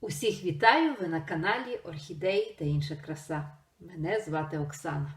Усіх вітаю! Ви на каналі Орхідеї та інша краса. Мене звати Оксана.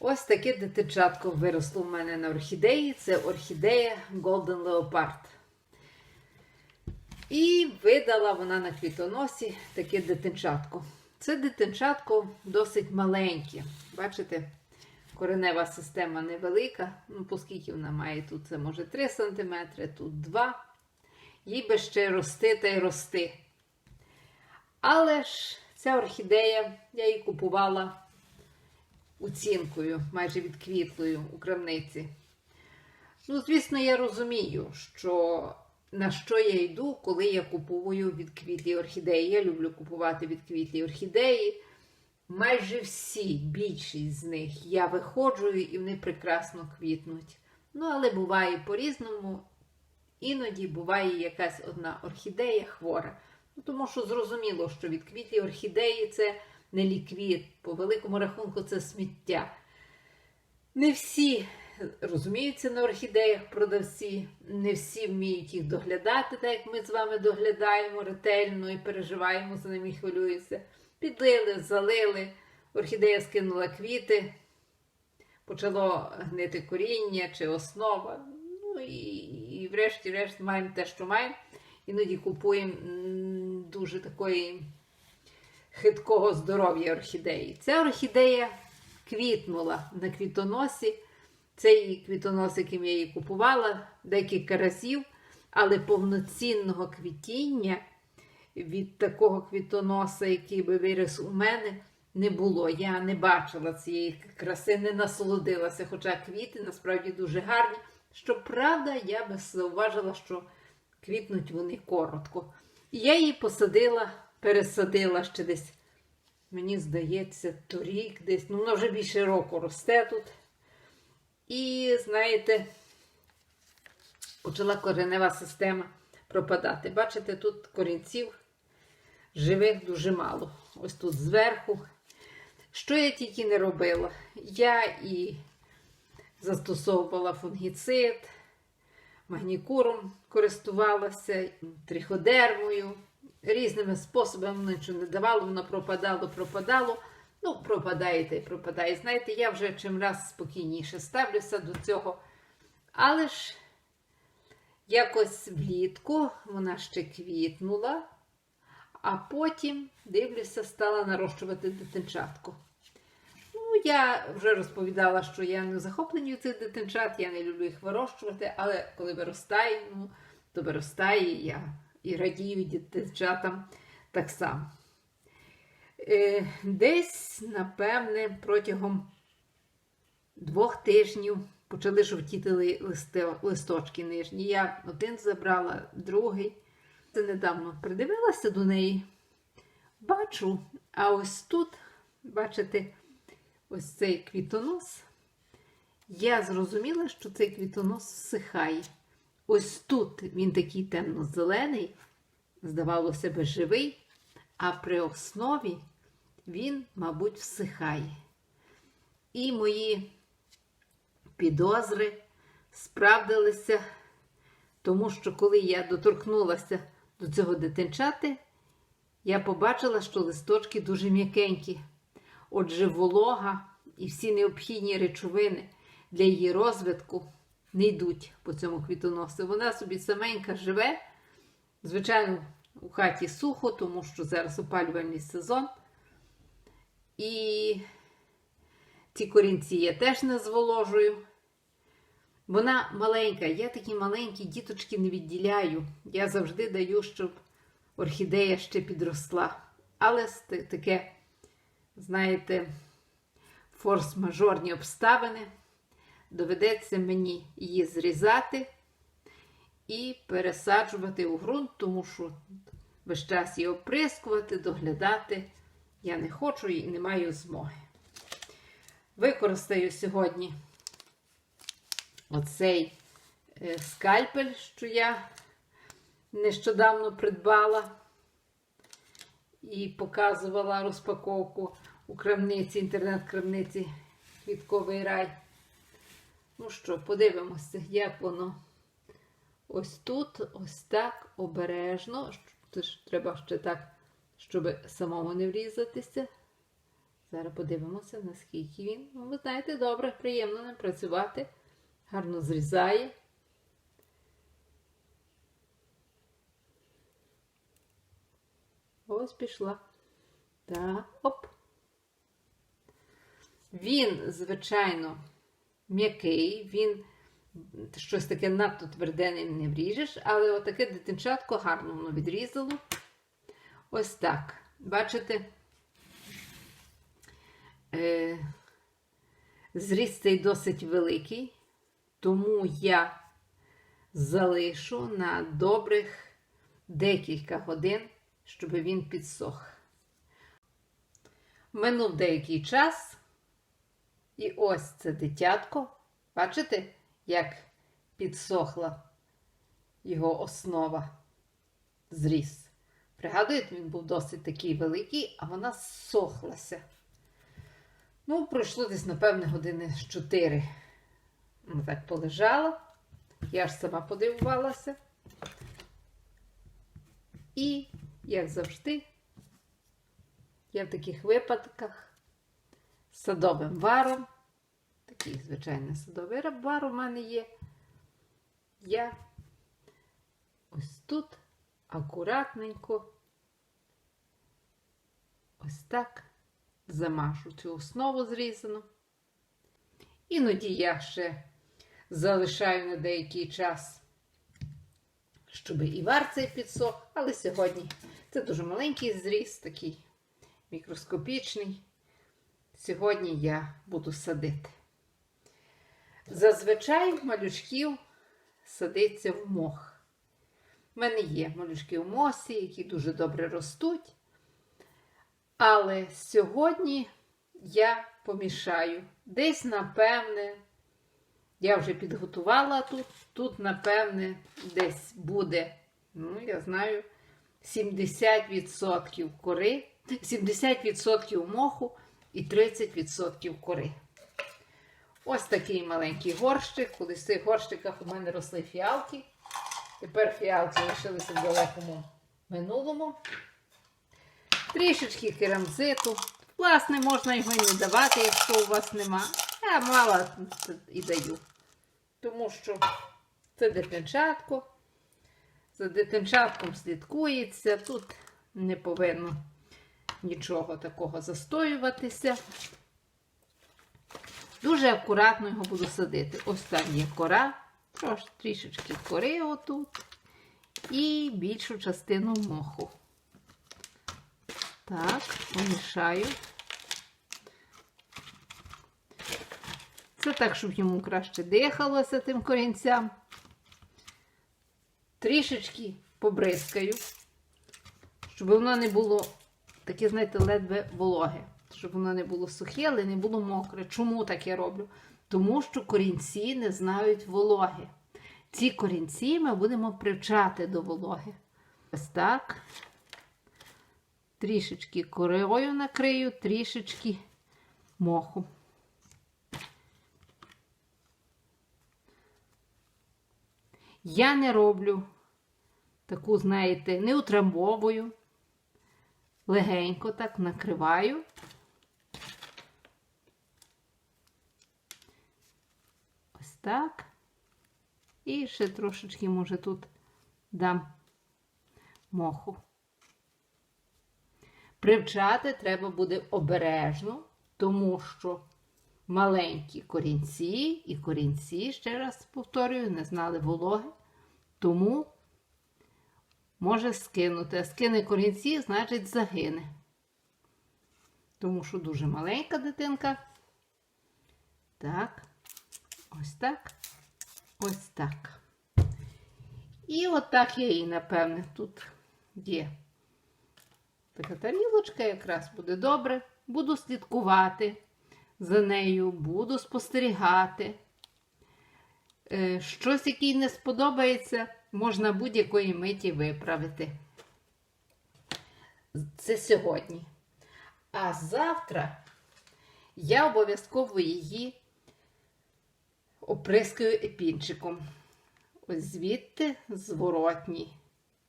Ось таке дитинчатко виросло в мене на орхідеї. Це орхідея Golden Leopard. І видала вона на квітоносі таке дитинчатко. Це дитинчатко досить маленьке. Бачите, коренева система невелика. Ну, оскільки вона має тут, це може 3 см, тут 2 їй би ще рости та й рости. Але ж ця орхідея, я її купувала оцінкою, майже відквітлою у крамниці. Ну, звісно, я розумію, що на що я йду, коли я купую відквітлі орхідеї. Я люблю купувати відквітлі орхідеї. Майже всі, більшість з них я виходжу і вони прекрасно квітнуть. Ну, але буває по-різному. Іноді буває якась одна орхідея хвора. Ну, тому що зрозуміло, що відквітлі орхідеї це не ліквід, по великому рахунку це сміття. Не всі розуміються на орхідеях продавці, не всі вміють їх доглядати, так як ми з вами доглядаємо ретельно і переживаємо за ними і хвилюємося. Підлили, залили, орхідея скинула квіти, почало гнити коріння чи основа. Ну і, і врешті-решт маємо те, що маємо. Іноді купуємо дуже такої хиткого здоров'я орхідеї. Ця орхідея квітнула на квітоносі. Цей квітонос, яким я її купувала декілька разів, але повноцінного квітіння від такого квітоноса, який би виріс у мене, не було. Я не бачила цієї краси, не насолодилася, хоча квіти насправді дуже гарні. Щоправда, я би зауважила, що квітнуть вони коротко. І я її посадила, пересадила ще десь, мені здається, торік десь, ну вона вже більше року росте тут. І, знаєте, почала коренева система пропадати. Бачите, тут корінців живих дуже мало. Ось тут зверху. Що я тільки не робила? Я і застосовувала фунгіцид, магнікуром користувалася, триходермою, різними способами нічого не давало, воно пропадало, пропадало. Ну, пропадає та й пропадає. Знаєте, я вже чим раз спокійніше ставлюся до цього. Але ж якось влітку вона ще квітнула, а потім, дивлюся, стала нарощувати дитинчатку. Я вже розповідала, що я не захоплені цих дитинчат, я не люблю їх вирощувати, але коли виростає, ну, то виростає я і радію дитинчатам так само. Е, Десь, напевне, протягом двох тижнів почали жовтіти листочки нижні. Я один забрала, другий. Це недавно придивилася до неї. Бачу, а ось тут, бачите, ось цей квітонос. Я зрозуміла, що цей квітонос всихає. Ось тут він такий темно-зелений, здавалося би, живий, а при основі він, мабуть, всихає. І мої підозри справдилися, тому що коли я доторкнулася до цього дитинчати, я побачила, що листочки дуже м'якенькі. Отже, волога і всі необхідні речовини для її розвитку не йдуть по цьому квітоносу. Вона собі саменька живе. Звичайно, у хаті сухо, тому що зараз опалювальний сезон. І ці корінці я теж не зволожую. Вона маленька, я такі маленькі діточки не відділяю. Я завжди даю, щоб орхідея ще підросла. Але таке, знаєте, форс-мажорні обставини. Доведеться мені її зрізати і пересаджувати у ґрунт, тому що весь час її оприскувати, доглядати я не хочу і не маю змоги. Використаю сьогодні оцей е, скальпель, що я нещодавно придбала і показувала розпаковку у крамниці, інтернет-крамниці Квітковий рай. Ну що, подивимося, як воно ось тут, ось так, обережно. Тож треба ще так, щоб самому не врізатися. Зараз подивимося, наскільки він. Ну, ви знаєте, добре, приємно ним працювати. Гарно зрізає. Ось пішла. Так, оп. Він, звичайно, м'який, він щось таке надто тверде ним не вріжеш, але отаке дитинчатко гарно воно відрізало. Ось так. Бачите? Е, Зріст цей досить великий, тому я залишу на добрих декілька годин, щоб він підсох. Минув деякий час, і ось це дитятко. Бачите, як підсохла його основа зріс. Пригадуєте, він був досить такий великий, а вона зсохлася. Ну, пройшло десь, напевне, години з 4. Ну, так полежала. Я ж сама подивувалася. І, як завжди, я в таких випадках садовим варом, такий звичайний садовий вар у мене є. Я ось тут акуратненько, ось так замажу цю основу зрізану. Іноді я ще залишаю на деякий час, щоб і вар цей підсох, але сьогодні це дуже маленький зріз, такий мікроскопічний. Сьогодні я буду садити. Зазвичай малючків садиться в мох. У мене є малючки в мосі, які дуже добре ростуть. Але сьогодні я помішаю. Десь, напевне, я вже підготувала тут. Тут, напевне, десь буде, ну, я знаю, 70% кори, 70% моху і 30% кори. Ось такий маленький горщик. Колись в цих горщиках у мене росли фіалки. Тепер фіалки лишилися в далекому минулому. Трішечки керамзиту. Власне, можна його і не давати, якщо у вас нема. Я мало і даю. Тому що це дитинчатко. За дитинчатком слідкується. Тут не повинно нічого такого застоюватися. Дуже акуратно його буду садити. Ось там є кора, трішечки кори отут. І більшу частину моху. Так, помішаю. Це так, щоб йому краще дихалося тим корінцям. Трішечки побризкаю, щоб воно не було таке, знаєте, ледве вологе. Щоб воно не було сухе, але не було мокре. Чому так я роблю? Тому що корінці не знають вологи. Ці корінці ми будемо привчати до вологи. Ось так. Трішечки корою накрию, трішечки моху. Я не роблю таку, знаєте, не утрамбовую, легенько так накриваю. Ось так. І ще трошечки, може, тут дам моху. Привчати треба буде обережно, тому що маленькі корінці і корінці, ще раз повторюю, не знали вологи, тому може скинути. А скине корінці, значить загине. Тому що дуже маленька дитинка. Так, ось так, ось так. І отак я її, напевне, тут є. Така тарілочка якраз буде добре. Буду слідкувати за нею, буду спостерігати. Е, Щось, який не сподобається, можна будь-якої миті виправити. Це сьогодні. А завтра я обов'язково її оприскаю епінчиком. ось звідти зворотній.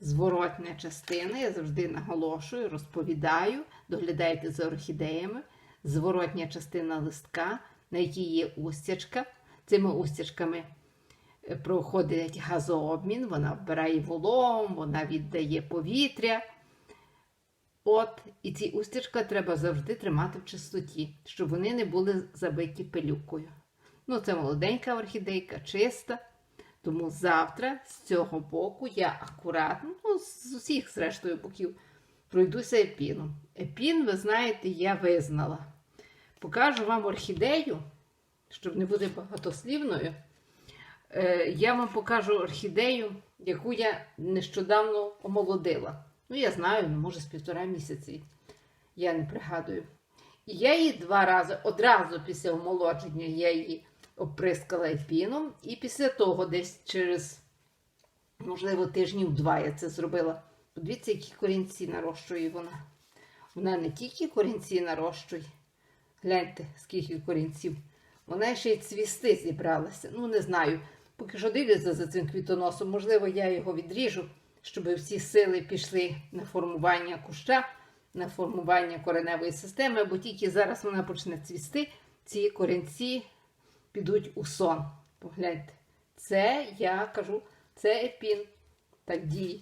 Зворотня частина, я завжди наголошую, розповідаю, доглядайте за орхідеями. Зворотня частина листка, на якій є устячка. Цими устячками проходить газообмін, вона вбирає вологу, вона віддає повітря. От, і ці устячка треба завжди тримати в чистоті, щоб вони не були забиті пилюкою. Ну, це молоденька орхідейка, чиста. Тому завтра з цього боку я акуратно, ну, з усіх, зрештою, боків, пройдуся епіном. Епін, ви знаєте, я визнала. Покажу вам орхідею, щоб не бути багатослівною. Е, Я вам покажу орхідею, яку я нещодавно омолодила. Ну, я знаю, ну, може, з півтора місяці. Я не пригадую. І я її два рази, одразу після омолодження, я її оприскала епіном, і після того, десь через, можливо, тижнів два я це зробила. Подивіться, які корінці нарощує вона. Вона не тільки корінці нарощує. Гляньте, скільки корінців. Вона ще й цвісти зібралася. Ну, не знаю. Поки що дивлюся за цим квітоносом, можливо, я його відріжу, щоб всі сили пішли на формування куща, на формування кореневої системи, бо тільки зараз вона почне цвісти, ці корінці підуть у сон. Погляньте. Це, я кажу, це епін. Так діє.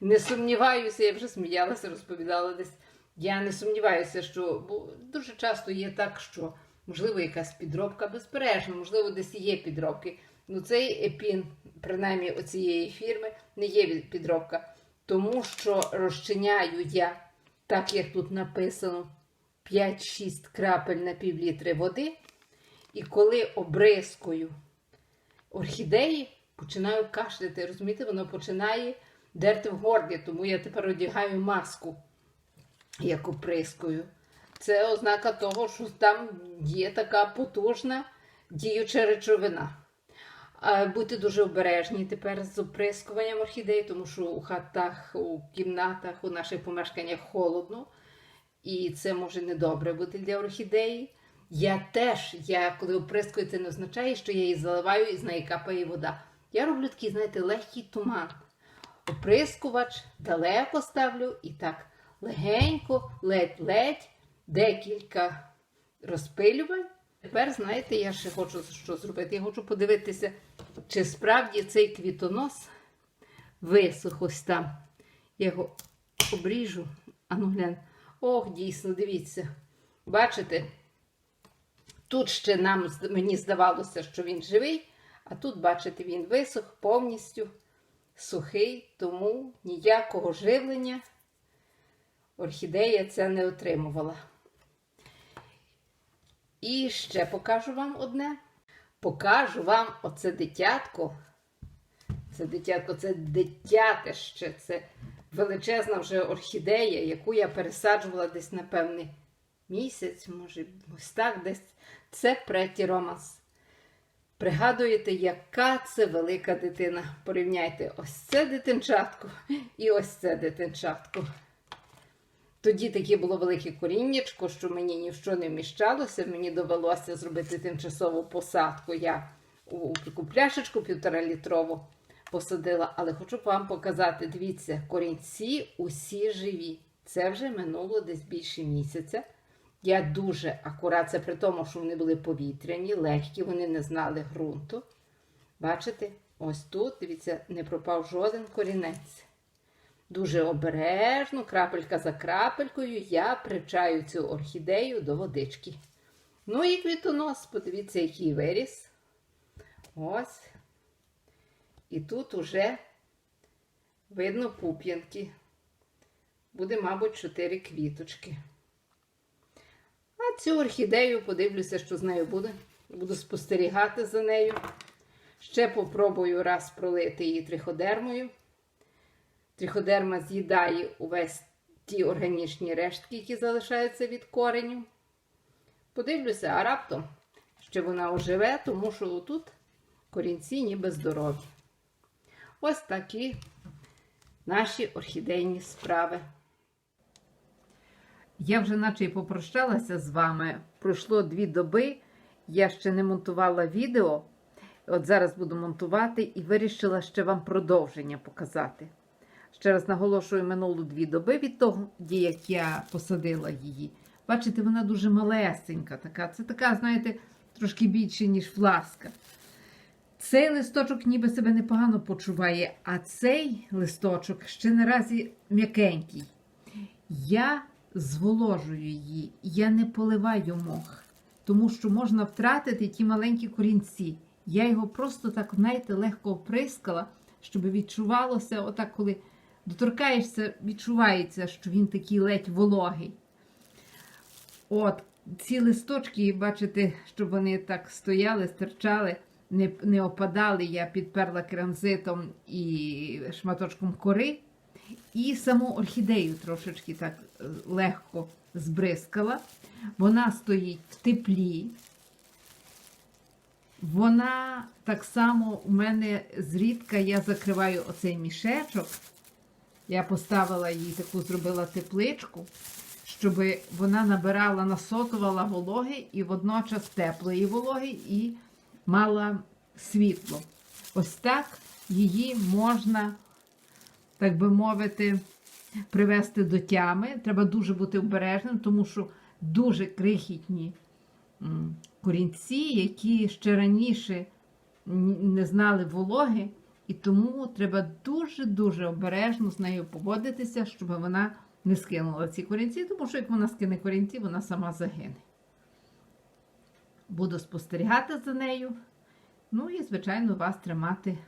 Не сумніваюся, я вже сміялася, розповідала десь. Я не сумніваюся, що бо дуже часто є так, що можливо якась підробка безперечно, можливо, десь є підробки. Ну цей епін, принаймні оцієї фірми, не є підробка, тому що розчиняю я, так як тут написано, 5-6 крапель на півлітри води. І коли обрискую орхідеї, починаю кашляти. Розумієте, воно починає дерти в горлі, тому я тепер одягаю маску, як оприскую. Це ознака того, що там є така потужна діюча речовина. А Будьте дуже обережні тепер з оприскуванням орхідей, тому що у хатах, у кімнатах, у наших помешканнях холодно, і це може недобре бути для орхідеї. Я теж, я коли оприскую, це не означає, що я її заливаю і з неї капає вода. Я роблю такий, знаєте, легкий туман. Оприскувач далеко ставлю і так легенько, ледь-ледь, декілька розпилювань. Тепер, знаєте, я ще хочу що зробити. Я хочу подивитися, чи справді цей квітонос висох ось там. Я його обріжу. А ну глянь. Ох, дійсно, дивіться. Бачите? Тут ще нам, мені здавалося, що він живий, а тут, бачите, він висох повністю сухий, тому ніякого живлення орхідея це не отримувала. І ще покажу вам одне. Покажу вам оце дитятко. Це дитятко, це дитятище, це величезна вже орхідея, яку я пересаджувала десь, напевне, місяць, може, ось так десь. Це Преті Романс. Пригадуєте, яка це велика дитина. Порівняйте ось це дитинчатко і ось це дитинчатко. Тоді таке було велике коріннячко, що мені ні в що не вміщалося. Мені довелося зробити тимчасову посадку. Я у таку пляшечку півтора літрову посадила, але хочу вам показати, дивіться, корінці усі живі. Це вже минуло десь більше місяця. Я дуже акурат, це при тому, що вони були повітряні, легкі, вони не знали ґрунту. Бачите, ось тут, дивіться, не пропав жоден корінець. Дуже обережно, крапелька за крапелькою, я причаю цю орхідею до водички. Ну і квітонос, подивіться, який виріс. Ось. І тут уже видно пуп'янки. Буде, мабуть, чотири квіточки. А цю орхідею подивлюся, що з нею буде. Буду спостерігати за нею. Ще попробую раз пролити її триходермою. Триходерма з'їдає увесь ті органічні рештки, які залишаються від кореню. Подивлюся, а раптом що вона оживе, тому що тут корінці ніби здорові. Ось такі наші орхідейні справи. Я вже наче й попрощалася з вами. Пройшло дві доби, я ще не монтувала відео. От зараз буду монтувати і вирішила ще вам продовження показати. Ще раз наголошую минулу дві доби від того, як я посадила її. Бачите, вона дуже малесенька. така. Це така, знаєте, трошки більше, ніж фласка. Цей листочок ніби себе непогано почуває, а цей листочок ще наразі м'якенький. Я зволожую її, я не поливаю мох, тому що можна втратити ті маленькі корінці. Я його просто так, знаєте, легко оприскала, щоб відчувалося, отак, коли доторкаєшся, відчувається, що він такий ледь вологий. От, ці листочки, бачите, щоб вони так стояли, стирчали, не, не опадали, я підперла кремзитом і шматочком кори. І саму орхідею трошечки так е, легко збризкала. Вона стоїть в теплі. Вона так само у мене зрідка я закриваю оцей мішечок. Я поставила їй таку, зробила тепличку, щоб вона набирала, насотувала вологи і водночас теплої вологи і мала світло. Ось так її можна, так би мовити, привести до тями. Треба дуже бути обережним, тому що дуже крихітні корінці, які ще раніше не знали вологи, і тому треба дуже-дуже обережно з нею поводитися, щоб вона не скинула ці корінці, тому що як вона скине корінці, вона сама загине. Буду спостерігати за нею. Ну і, звичайно, вас тримати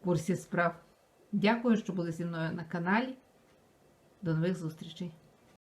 в курсі справ. Дякую, що були зі мною на каналі. До нових зустрічей!